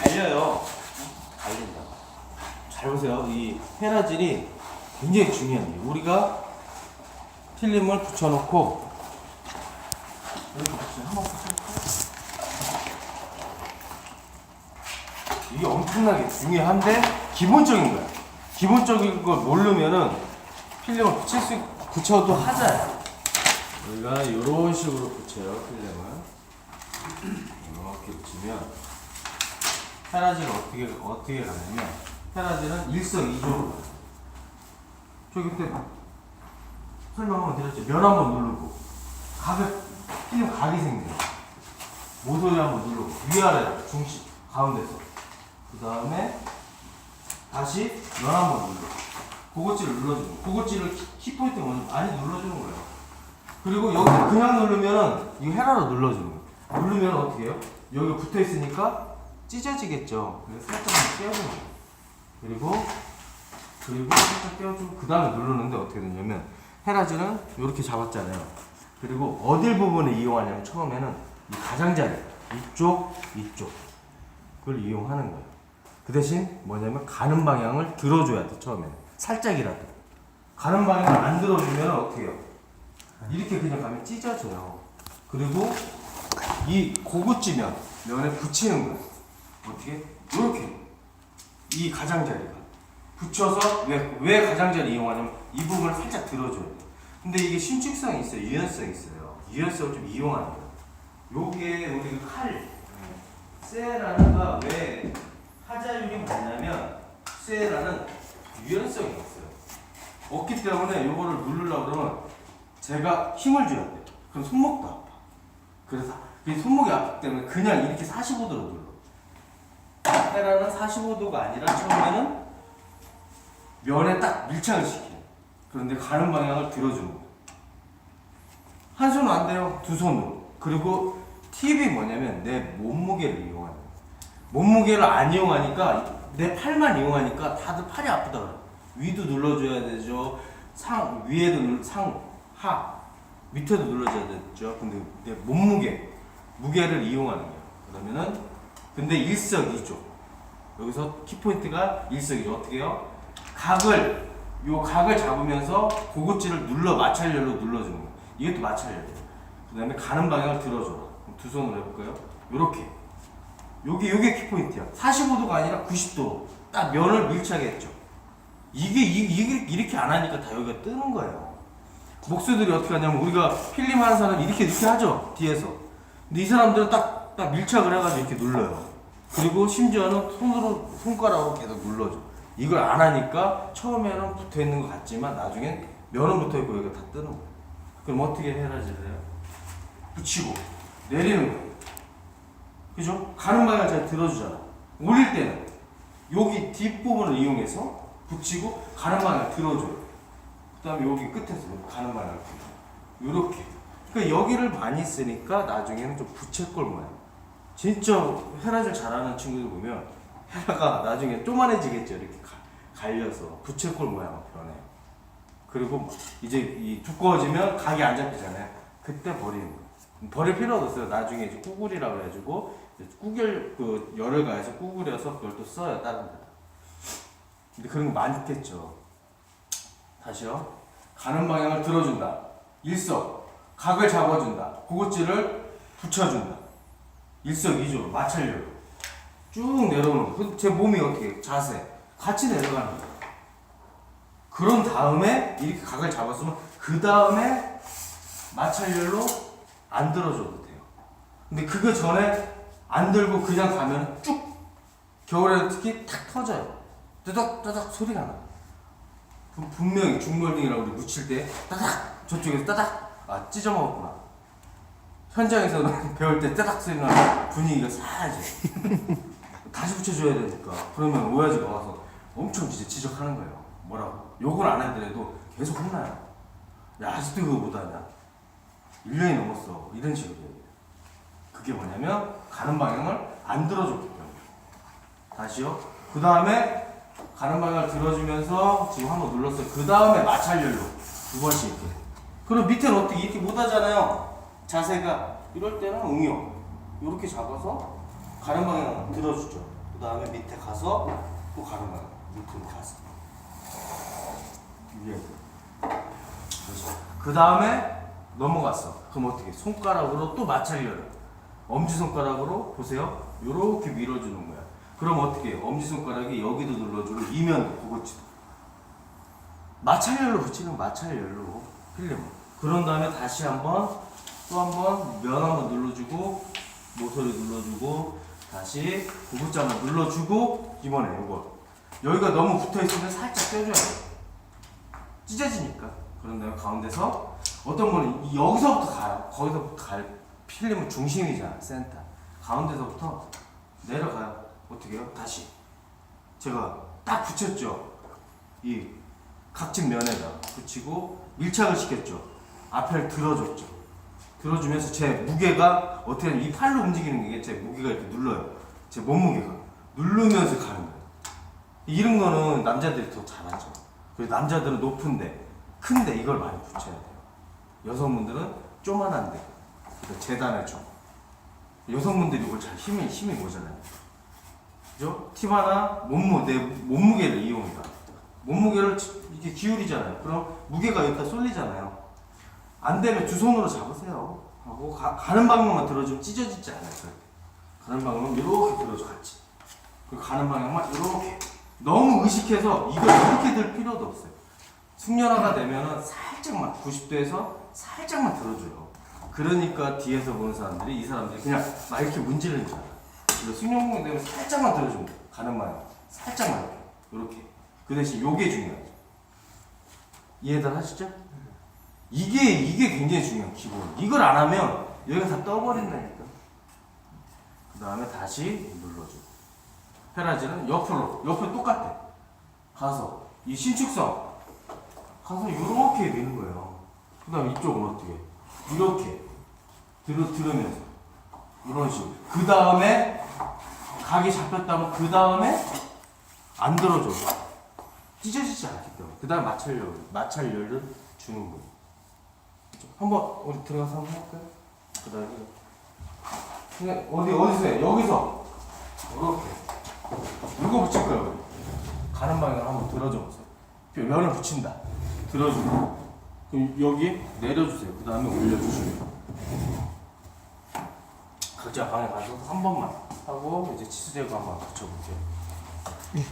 갈려요. 갈린다. 잘 보세요. 이 헤라질이 굉장히 중요합니다. 우리가 필름을 붙여놓고 이렇게 붙여 한번 붙여놓고 이게 엄청나게 중요한데 기본적인 거야. 기본적인 걸 모르면은 필름을 붙일 수 있- 붙여도 하자요. 우리가 이런 식으로 붙여요 필름을. 이렇게 붙이면 테라지는 어떻게 어떻게 가냐면 테라지는 일석이조로 가요. 저 그때 설명 한번 드렸죠. 면 한번 누르고 각을 필름 각이 생겨요. 모서리 한번 누르고 위아래 중심 가운데서 그 다음에 다시 면 한번 누르고 고거치를 눌러주는 거예요. 고거치를 키- 키포인트 먼저 많이 눌러주는 거예요. 그리고 여기 그냥 누르면은 이거 헤라로 눌러주는 거예요. 누르면 어떻게 해요? 여기 붙어 있으니까 찢어지겠죠. 그래서 살짝만 떼어주는 거예요. 그리고 그리고 살짝 떼어주고 그 다음에 누르는데 어떻게 되냐면 헤라즈는 이렇게 잡았잖아요. 그리고 어딜 부분을 이용하냐면 처음에는 이 가장자리 이쪽 이쪽 그걸 이용하는 거예요. 그 대신 뭐냐면 가는 방향을 들어줘야 돼 처음에는 살짝이라도 가는 방향을 안 들어주면 어떻게 해요? 이렇게 그냥 가면 찢어져요. 그리고 이 고급지면 면에 붙이는 거예요. 어떻게? 이렇게 이 가장자리가 붙여서 왜, 왜 가장자리 이용하냐면 이 부분을 살짝 들어줘야 돼요. 근데 이게 신축성이 있어요. 유연성이 있어요. 유연성을 좀 이용하는 거예요. 요게 우리 그 칼, 세라는가 왜 하자율이 뭐냐면 세라는 유연성이 있어요. 없기 때문에 요거를 누르려고 그러면 제가 힘을 줘야 돼요. 그럼 손목도 아파. 그래서 그 손목이 아프기 때문에 그냥 이렇게 45도로 눌러. 헤라는 45도가 아니라 처음에는 면에 딱 밀착을 시켜요. 그런데 가는 방향을 들어주는 거예요. 한 손은 안 돼요. 두 손으로. 그리고 팁이 뭐냐면 내 몸무게를 이용하는 거예요. 몸무게를 안 이용하니까 내 팔만 이용하니까 다들 팔이 아프다 그래요. 위도 눌러줘야 되죠. 상 위에도 눌, 상, 하 밑에도 눌러줘야 되죠. 근데 내 몸무게 무게를 이용하는 거예요. 그러면은 근데 일석이조 여기서 키포인트가 일석이조 어떻게 해요? 각을 요 각을 잡으면서 고급지를 눌러 마찰열로 눌러주는 거예요. 이것도 마찰열이에요. 그다음에 가는 방향을 들어줘. 두 손으로 해볼까요? 요렇게 요게 요게 키포인트야. 45도가 아니라 90도 딱 면을 밀착해 했죠. 이게 이, 이게 이렇게 안 하니까 다 여기가 뜨는 거예요. 목수들이 어떻게 하냐면 우리가 필름 하는 사람 이렇게 이렇게 하죠 뒤에서. 근데 이 사람들은 딱, 딱 밀착을 해가지고 이렇게 눌러요. 그리고 심지어는 손으로 손가락으로 계속 눌러줘. 이걸 안 하니까 처음에는 붙어 있는 것 같지만 나중엔 면은 붙어 있고 여기가 다 뜨는 거예요. 그럼 어떻게 해라지래요? 붙이고 내리는 거예요. 그죠? 가는 방향을 잘 들어주잖아. 올릴 때는 여기 뒷부분을 이용해서 붙이고 가는 방향을 들어줘요. 그 다음에 여기 끝에서 가는 방향을 들어. 요렇게. 그러니까 여기를 많이 쓰니까 나중에는 좀 부채꼴 모양. 진짜 헤라질 잘하는 친구들 보면 헤라가 나중에 쪼만해지겠죠. 이렇게 가- 갈려서 부채꼴 모양으로 변해요. 그리고 이제 이 두꺼워지면 각이 안 잡히잖아요. 그때 버리는 거예요. 버릴 필요도 없어요. 나중에 이제 꾸구리라고 해가지고 꾸결 그 열을 가해서 꾸구려서 그걸 또 써요 다른 데다. 근데 그런 거 많겠죠. 다시요. 가는 방향을 들어준다. 일석. 각을 잡아준다. 고급지를 붙여준다. 일석이조 마찰력. 쭉 내려오는 거. 제 몸이 어떻게? 자세. 같이 내려가는 거예요. 그런 다음에 이렇게 각을 잡았으면 그 다음에 마찰열로 안 들어줘도 돼요. 근데 그거 전에 안 들고 그냥 가면 쭉 겨울에는 특히 탁 터져요. 뜨덕 뜨덕 소리가 나. 분명히 중벌딩이라고 우리 묻힐 때 따닥 저쪽에서 따닥 아 찢어 먹었구나. 현장에서는 배울 때 따닥 소리 나면 분위기가 싸야지. 다시 붙여줘야 되니까. 그러면 오야지가 와서 엄청 진짜 지적하는 거예요. 뭐라고? 욕을 안 하더라도 계속 혼나요. 야, 아직도 그거 못하냐? 1년이 넘었어. 이런 식으로 얘기해요. 그게 뭐냐면, 가는 방향을 안 들어줬기 때문에. 다시요. 그 다음에, 가는 방향을 들어주면서, 지금 한번 눌렀어요. 그 다음에 마찰열로 두 번씩 이렇게. 그럼 밑에는 어떻게 이렇게 못 하잖아요. 자세가. 이럴 때는 응용. 이렇게 잡아서, 가는 방향 들어주죠. 그 다음에 밑에 가서 또 가는 방향 밑으로 가서 위에 그 다음에 넘어갔어. 그럼 어떻게? 손가락으로 또 마찰열을 엄지 손가락으로 보세요. 요렇게 밀어주는 거야. 그럼 어떻게? 해? 엄지 손가락이 여기도 눌러주고 이면도 그거치도 마찰열로 붙이는 마찰열로 필름. 그런 다음에 다시 한번 또 한번 면 한번 눌러주고 모서리 눌러주고 다시 구급장을 눌러주고 이번에 이거 여기가 너무 붙어 있으면 살짝 떼줘야 돼. 찢어지니까. 그런 다음에 가운데서 어떤 이- 여기서부터 가요. 거기서부터 갈 필름은 중심이잖아. 센터. 가운데서부터 내려가요. 어떻게 해요? 다시. 제가 딱 붙였죠. 이 각진 면에다 붙이고 밀착을 시켰죠. 앞을 들어줬죠. 들어주면서 제 무게가 어떻게 하면 이 팔로 움직이는 게 제 무게가 이렇게 눌러요. 제 몸무게가 누르면서 가는 거예요. 이런 거는 남자들이 더 잘하죠. 그리고 남자들은 높은데 큰데 이걸 많이 붙여야 돼요. 여성분들은 쪼만한데 재단을 좀. 여성분들이 이걸 잘 힘이 힘이 모자라요. 그죠? 팁 하나 몸무 내 몸무게를 이용해봐. 몸무게를 이렇게 기울이잖아요. 그럼 무게가 여기다 쏠리잖아요. 안 되면 두 손으로 잡으세요. 하고 가, 가는 방향만 들어주면 찢어지지 않아요. 가는 방향은 이렇게 들어줘 같이. 그리고 가는 방향만 이렇게. 너무 의식해서 이걸 이렇게 들 필요도 없어요. 숙련화가 되면은 살짝만 90도에서 살짝만 들어줘요. 그러니까 뒤에서 보는 사람들이 이 사람들이 그냥 막 이렇게 문지르는 줄 알아요. 숙련공이 되면 살짝만 들어주면 돼요. 가는 방향. 살짝만 이렇게. 이렇게. 그 대신 요게 중요하죠. 이해들 하시죠? 이게 이게 굉장히 중요한 기본. 이걸 안 하면 여기가 다 떠버린다니까. 그 다음에 다시 눌러주고. 페라지는 옆으로 옆으로 똑같아. 가서 이 신축성 가서 이렇게 미는 거예요. 그 다음에 이쪽은 어떻게? 이렇게 들어 들으면서 이런 식으로. 그 다음에 각이 잡혔다면 그 다음에 안 들어줘. 찢어지지 않기 때문에. 그 다음 마찰열 마찰열을 주는 거예요. 한번 우리 들어가서 한번 할까요? 그 다음에 그냥 어디 어디서 해? 여기서 이렇게 이거 붙일 거예요. 가는 방향 한번 들어줘 보세요. 면을 붙인다. 들어주고 그럼 여기 내려주세요. 그 다음에 올려주시고 각자 방에 가서 한 번만 하고 이제 치수 제거 한번 붙여볼게요.